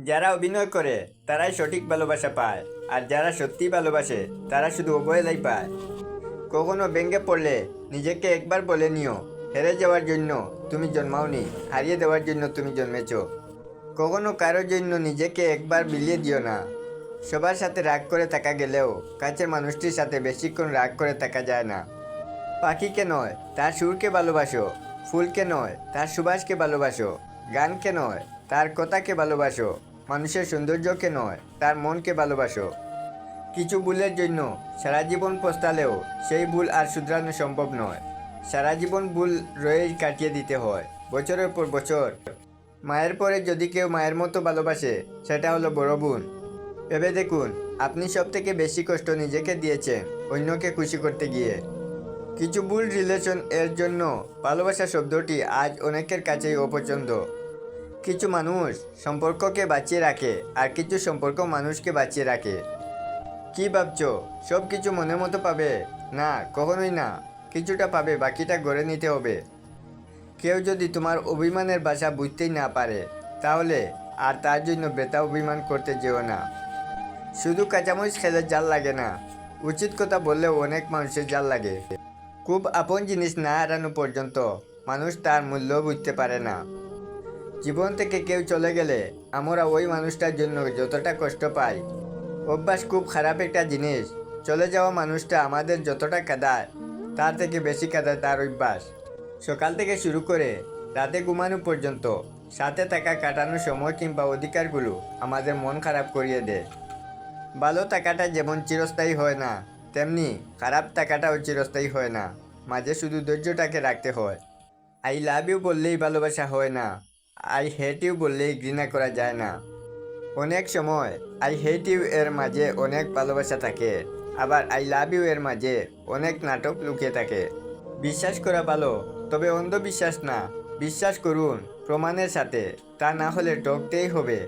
যারা অভিনয় করে, তারাই সঠিক ভালোবাসা পায়। আর যারা সত্যি ভালোবাসে, তারা শুধু অবহেলাই পায়। কখনো ব্যঙ্গে পড়লে নিজেকে একবার বলে নিও, হেরে যাওয়ার জন্য তুমি জন্মাওনি, হারিয়ে দেওয়ার জন্য তুমি জন্মেছ। কখনো কারোর জন্য নিজেকে একবার বিলিয়ে দিও না। সবার সাথে রাগ করে থাকা গেলেও কাছের মানুষটির সাথে বেশিক্ষণ রাগ করে থাকা যায় না। পাখিকে নয়, তার সুরকে ভালোবাসো, ফুলকে নয়, তার সুবাসকে ভালোবাসো, গানকে নয় তার কথাকে ভালোবাসো। মানুষের সৌন্দর্যকে নয়, তার মনকে ভালোবাসো। কিছু ভুলের জন্য সারা জীবন পস্তালেও সেই ভুল আর শুধরানো সম্ভব নয়। সারা জীবন ভুল রয়েই কাটিয়ে দিতে হয়, বছরের পর বছর। মায়ের পরে যদি কেউ মায়ের মতো ভালোবাসে, সেটা হলো বড় বোন। ভেবে দেখুন, আপনি সব থেকে বেশি কষ্ট নিজেকে দিয়েছেন অন্যকে খুশি করতে গিয়ে। কিছু ভুল রিলেশন এর জন্য ভালোবাসা শব্দটি আজ অনেকের কাছেই অপছন্দ। কিছু মানুষ সম্পর্ককে বাঁচিয়ে রাখে আর কিছু সম্পর্ক মানুষকে বাঁচিয়ে রাখে। কি ভাবছ? সব কিছু মনের মতো পাবে? না, কখনোই না। কিছুটা পাবে, বাকিটা গড়ে নিতে হবে। কেউ যদি তোমার অভিমানের ভাষা বুঝতেই না পারে, তাহলে আর তার জন্য বেতা অভিমান করতে যেও না। শুধু কাঁচামরিচ খেলে জাল লাগে না, উচিত কথা বললেও অনেক মানুষের জাল লাগে। খুব আপন জিনিস না হারানো পর্যন্ত মানুষ তার মূল্য বুঝতে পারে না। জীবন থেকে কেউ চলে গেলে আমরা ওই মানুষটার জন্য যতটা কষ্ট পাই। অভ্যাস খুব খারাপ একটা জিনিস। চলে যাওয়া মানুষটা আমাদের যতটা কাঁদায়, তার থেকে বেশি কাঁদায় তার অভ্যাস। সকাল থেকে শুরু করে রাতে ঘুমানো পর্যন্ত, সাথে থাকা কাটানোর সময় কিংবা অধিকারগুলো আমাদের মন খারাপ করিয়ে দেয়। ভালো থাকাটা যেমন চিরস্থায়ী হয় না, তেমনি খারাপ থাকাটাও চিরস্থায়ী হয় না। মাঝে শুধু ধৈর্যটাকে রাখতে হয়। আই লাভ ইউ বললেই ভালোবাসা হয় না। আই হেট ইউ বললেই ঘৃণা করা যায় না। অনেক সময় আই হেট ইউ এর মাঝে অনেক ভালোবাসা থাকে। আবার আই লাভ ইউ এর মাঝে অনেক নাটক লুকিয়ে থাকে। বিশ্বাস করা ভালো, তবে অন্ধবিশ্বাস না। বিশ্বাস করুন, প্রমাণের সাথে। তা না হলে টকতেই হবে।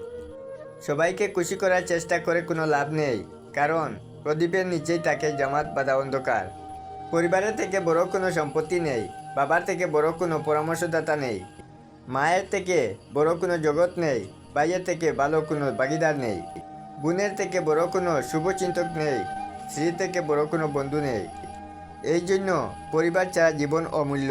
সবাইকে খুশি করার চেষ্টা করে কোনো লাভ নেই। কারণ, প্রদীপের নিচেই থাকে জামাত বাধা অন্ধকার। পরিবারের থেকে বড় কোনো সম্পত্তি নেই। বাবার থেকে বড় কোনো পরামর্শদাতা নেই। মায়ের থেকে বড় কোনো জগৎ নেই, ভাইয়ের থেকে ভালো কোনো ভাগিদার নেই, বোনের থেকে বড় কোনো শুভচিন্তক নেই স্ত্রী থেকে বড় কোনো বন্ধু নেই। এই জন্য পরিবার ছাড়া জীবন অমূল্য।